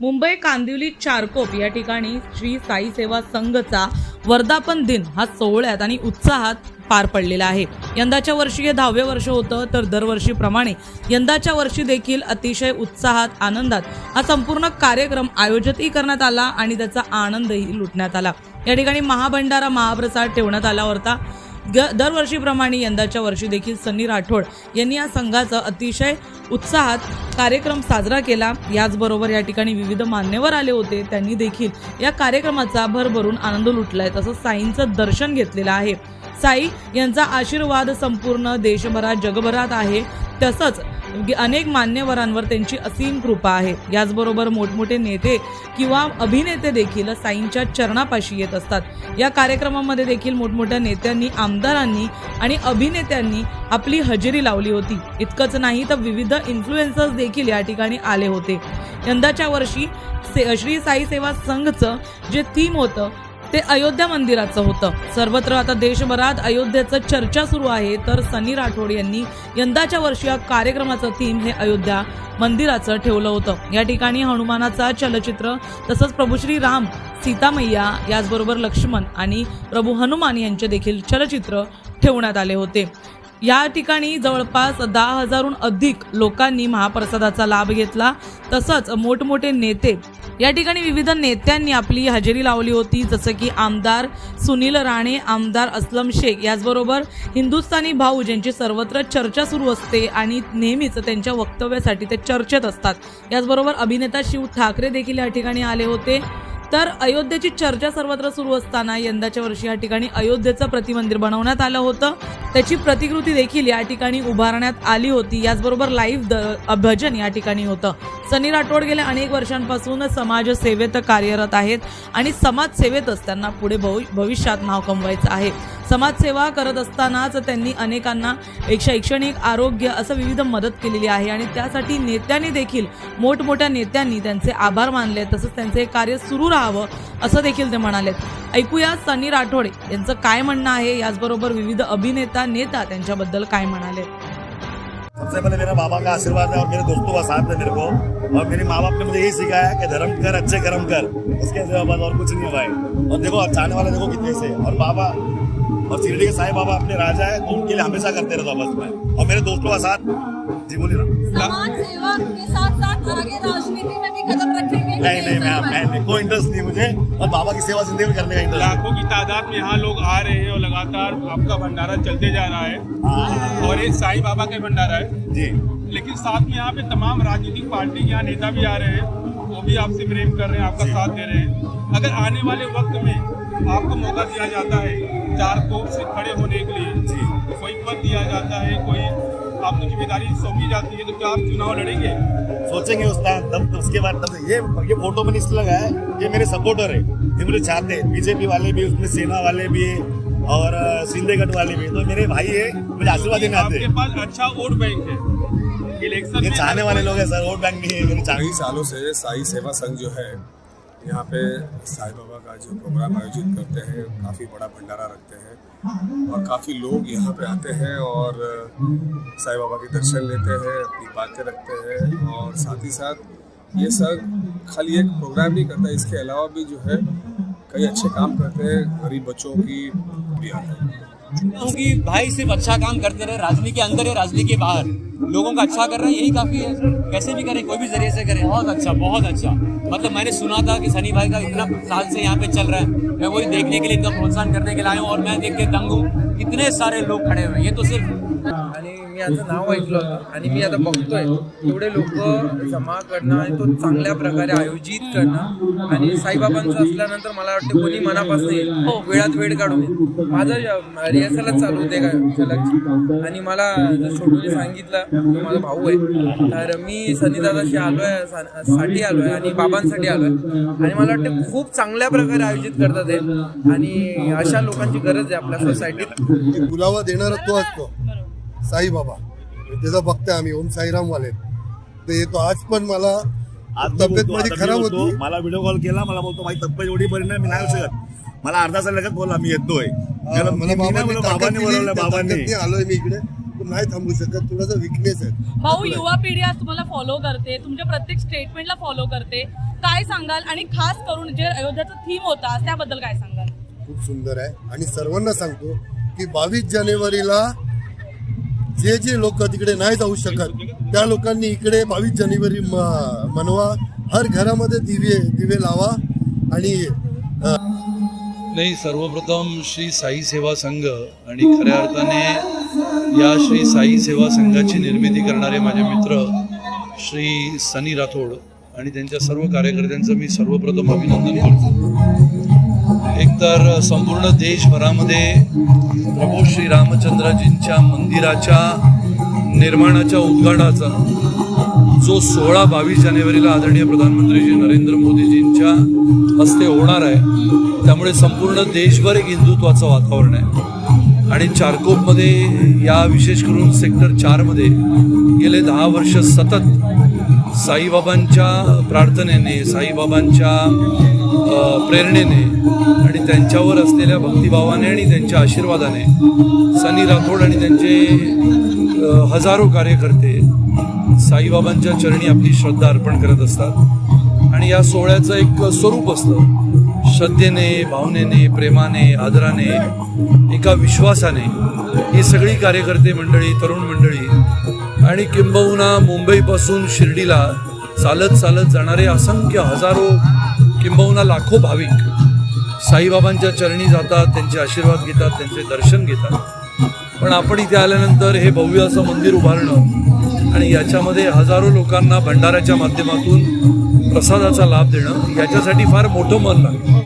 मुंबई कांदिवली चारकोप या ठिकाणी श्री साई सेवा संघचा वर्धापन दिन हा सोहळ्यात आणि उत्साहात पार पडलेला आहे. यंदाच्या वर्षी हे दहावे वर्ष होतं तर दरवर्षीप्रमाणे यंदाच्या वर्षी देखील अतिशय उत्साहात आनंदात हा संपूर्ण कार्यक्रम आयोजितही करण्यात आला आणि त्याचा आनंदही लुटण्यात आला. या ठिकाणी महाभंडारा महाप्रसाद ठेवण्यात आला होता ग दरवर्षीप्रमाणे यंदाच्या वर्षी देखील सन्नी राठोड यांनी या संघाचा अतिशय उत्साहात कार्यक्रम साजरा केला. याचबरोबर या ठिकाणी विविध मान्यवर आले होते. त्यांनी देखील या कार्यक्रमाचा भरभरून आनंद लुटलाय तसंच साईंचं दर्शन घेतलेलं आहे. साई यांचा आशीर्वाद संपूर्ण देशभरात जगभरात आहे. तसंच अनेक मान्यवरांवर त्यांची असीम कृपा आहे. याचबरोबर मोठमोठे नेते किंवा अभिनेते देखील साईंच्या चरणापाशी येत असतात. या कार्यक्रमामध्ये देखील मोठमोठ्या नेत्यांनी आमदारांनी आणि अभिनेत्यांनी आपली हजेरी लावली होती. इतकंच नाही तर विविध इन्फ्लुएन्सर्स देखील या ठिकाणी आले होते. यंदाच्या वर्षी से श्री साई सेवा संघचं जे थीम होतं ते अयोध्या मंदिराचं होतं. सर्वत्र आता देशभरात अयोध्येचं चर्चा सुरू आहे. तर सनी राठोड यांनी यंदाच्या वर्षी या कार्यक्रमाचं थीम हे अयोध्या मंदिराचं ठेवलं होतं. या ठिकाणी हनुमानाचा चलचित्र तसंच प्रभू श्री राम सीतामय्या याचबरोबर लक्ष्मण आणि प्रभू हनुमान यांचे देखील चलचित्र ठेवण्यात आले होते. या ठिकाणी जवळपास दहा हजारहून अधिक लोकांनी महाप्रसादाचा लाभ घेतला. तसंच मोठमोठे नेते या ठिकाणी विविध नेत्यांनी आपली हजेरी लावली होती जसं की आमदार सुनील राणे आमदार असलम शेख. याचबरोबर हिंदुस्थानी भाऊ ज्यांची सर्वत्र चर्चा सुरू असते आणि नेहमीच त्यांच्या वक्तव्यासाठी ते चर्चेत असतात. याचबरोबर अभिनेता शिव ठाकरे देखील या ठिकाणी आले होते. तर अयोध्येची चर्चा सर्वत्र सुरू असताना यंदाच्या वर्षी या ठिकाणी अयोध्येचं प्रतिमंदिर बनवण्यात आलं होतं. त्याची प्रतिकृती देखील या ठिकाणी उभारण्यात आली होती. याचबरोबर लाईव्ह भजन या ठिकाणी होतं. सनी राठोड गेल्या अनेक वर्षांपासून समाजसेवेत कार्यरत आहेत आणि समाजसेवेतच त्यांना पुढे भविष्यात नाव कमवायचं आहे. समाजसेवा करत असतानाच त्यांनी अनेकांना एक शैक्षणिक आरोग्य असं विविध मदत केलेली आहे आणि त्यासाठी नेत्यांनी देखील मोठमोठ्या नेत्यांनी त्यांचे आभार मानले तसंच त्यांचे कार्य सुरू राहावं असं देखील ते म्हणाले ऐकूया सनी राठोड यांचं काय म्हणणं आहे. याचबरोबर विविध अभिनेता नेता त्यांच्याबद्दल काय म्हणाले? सबसे पहले मेरा बाबा का आशीर्वाद है और मेरे दोस्तों का साथ है मेरे को। और मेरे माँ बाप ने मुझे यही सिखाया कि धर्म कर अच्छे कर्म कर। उसके सिवा बस और कुछ नहीं भाई। और देखो चाहने वाले देखो कितने से। और बाबा और शिरडी के साईं बाबा अपने राजा है तो उनके लिए हमेशा करते रहता हूँ बस मैं। और मेरे दोस्तों का साथ जी बोलिए ना। समाज सेवा के साथ साथ आगे राजनीति में भी कदम रखेंगे। नहीं नहीं मैं कोई इंटरेस्ट नहीं मुझे और बाबा की सेवा ज़िंदगी में करने का इंटरेस्ट लाखों की तादाद में यहाँ लोग आ रहे हैं और लगातार आपका भंडारा चलते जा रहा है। हाँ। और ये साईं बाबा का भंडारा है। जी। लेकिन साथ में यहाँ पे तमाम राजनीतिक पार्टी के यहाँ नेता भी आ रहे हैं। वो भी आपसे प्रेम कर रहे हैं आपका साथ दे रहे हैं। अगर आने वाले वक्त में आपको मौका दिया जाता है चार कोप से खड़े होने के लिए जी। कोई पद दिया जाता है कोई आपको ज़िम्मेदारी सौंपी जाती है तो क्या आप चुनाव लड़ेंगे? सोचेंगे उस टाइम तब तो उसके बाद तब ये ये फ़ोटो मैंने इसलिए लगाया है ये मेरे सपोर्टर है ये मुझे चाहते हैं बीजेपी वाले भी उसमें सेना वाले भी और अ, शिंदे गढ़ वाले भी तो मेरे भाई है मुझे आशीर्वाद देने आते आपके हैं पास अच्छा वोट बैंक है। इलेक्शन ये चाहने वाले लोग हैं सर वोट बैंक नहीं है मेरे चाहने। सालों से साई सेवा संघ जो है यहाँ पे साईं बाबा का जो प्रोग्राम आयोजित करते हैं, काफ़ी बड़ा भंडारा रखते हैं और काफ़ी लोग यहाँ पे आते हैं और साईं बाबा के दर्शन लेते हैं, अपनी बातें रखते हैं और साथ ही साथ ये संघ खाली एक प्रोग्राम नहीं करता, इसके अलावा भी जो है कई अच्छे काम करते हैं, गरीब बच्चों की भी आते हैं। क्योंकि भाई सिर्फ़ अच्छा काम करते रहे, राजनीति के अंदर है राजनीति के बाहर। लोगों का अच्छा कर रहे हैं, यही काफ़ी है। कैसे भी करें, कोई भी ज़रिए से करें, बहुत अच्छा बहुत अच्छा। मतलब मैंने सुना था कि सनी भाई का इतना साल से यहाँ पे चल रहा है। मैं वही देखने के लिए इनका प्रोत्साहन करने के लिए आया हूँ और मैं देख के दंग हूँ। कितने सारे लोग खड़े हुए ये तो सिर्फ़ मी याचं नाव ऐकलं होतं आणि मी आता बघतोय तेवढे लोक जमा करणं आणि तो चांगल्या प्रकारे आयोजित करणं आणि साईबाबांचं असल्यानंतर मला वाटतं कोणी मनापासून येईल. वेळात वेळ काढून येईल. माझं रिहर्सलच चालू होते का झलकची आणि मला जर छोटूने सांगितलं तो माझा भाऊ आहे. तर मी सनीदादाशी आलोयसाठी आलोय आणि बाबांसाठी आलोय. आणि मला वाटतं खूप चांगल्या प्रकारे आयोजित करतात हे आणि अशा लोकांची गरज आहे आपल्या सोसायटीत बुलावा देणारा तो असतो. साईबाबा त्याचा बघतोय आम्ही ओम साईराम वाले ते येतो आज पण मला आज तब्येत माझी खराब होती. मला व्हिडिओ कॉल केला मला बोलतो माझी तब्येत एवढी बरी नाही मी नाही शकत. मला अर्धा तास लगत बोला मी येतोय. मला बाबांनी बोललो, बोलवलं आलोय मी इकडे. नाही थांबू शकत थोडासा विकनेस आहे. भाऊ युवा पिढी आज तुम्हाला फॉलो करते तुमच्या प्रत्येक स्टेटमेंटला फॉलो करते. काय सांगाल? आणि खास करून जे अयोध्याचा थीम होता त्याबद्दल काय सांगाल? खूप सुंदर आहे. आणि सर्वांना सांगतो की बावीस जानेवारीला जे जे लोक तिकडे नाही जाऊ शकत त्या लोकांनी इकडे बावीस जानेवारी म- मनवा हर घरामध्ये दिवे दिवे लावा आणि नाही सर्वप्रथम श्री साई सेवा संघ आणि खऱ्या अर्थाने या श्री साई सेवा संघाची निर्मिती करणारे माझे मित्र श्री सनी राठोड आणि त्यांच्या सर्व कार्यकर्त्यांचं मी सर्वप्रथम अभिनंदन करतो. एकतर संपूर्ण देशभरामध्ये प्रभू श्री रामचंद्रजींच्या मंदिराच्या निर्माणाच्या उद्घाटाचा जो सोळा बावीस जानेवारीला आदरणीय प्रधानमंत्री नरेंद्र मोदीजींच्या हस्ते होणार आहे त्यामुळे संपूर्ण देशभर एक हिंदुत्वाचं वातावरण आहे. आणि चारकोपमध्ये या विशेष करून सेक्टर चारमध्ये गेले दहा वर्ष सतत साईबाबांच्या प्रार्थनेने साईबाबांच्या प्रेरणेने आणि त्यांच्यावर असलेल्या भक्तिभावाने आणि त्यांच्या आशीर्वादाने सनी राठोड आणि त्यांचे हजारो कार्यकर्ते साईबाबांच्या चरणी आपली श्रद्धा अर्पण करत असतात. आणि या सोहळ्याचं एक स्वरूप असतं. श्रद्धेने भावनेने प्रेमाने आदराने एका विश्वासाने ही सगळी कार्यकर्ते मंडळी तरुण मंडळी आणि किंबहुना मुंबईपासून शिर्डीला चालत चालत जाणारे असंख्य हजारो किंबहुना लाखो भाविक साईबाबांच्या चरणी जातात त्यांचे आशीर्वाद घेतात त्यांचे दर्शन घेतात. पण आपण इथे आल्यानंतर हे भव्य असं मंदिर उभारणं आणि याच्यामध्ये हजारो लोकांना भंडाऱ्याच्या माध्यमातून प्रसादाचा लाभ देणं याच्यासाठी फार मोठं मन लागतं.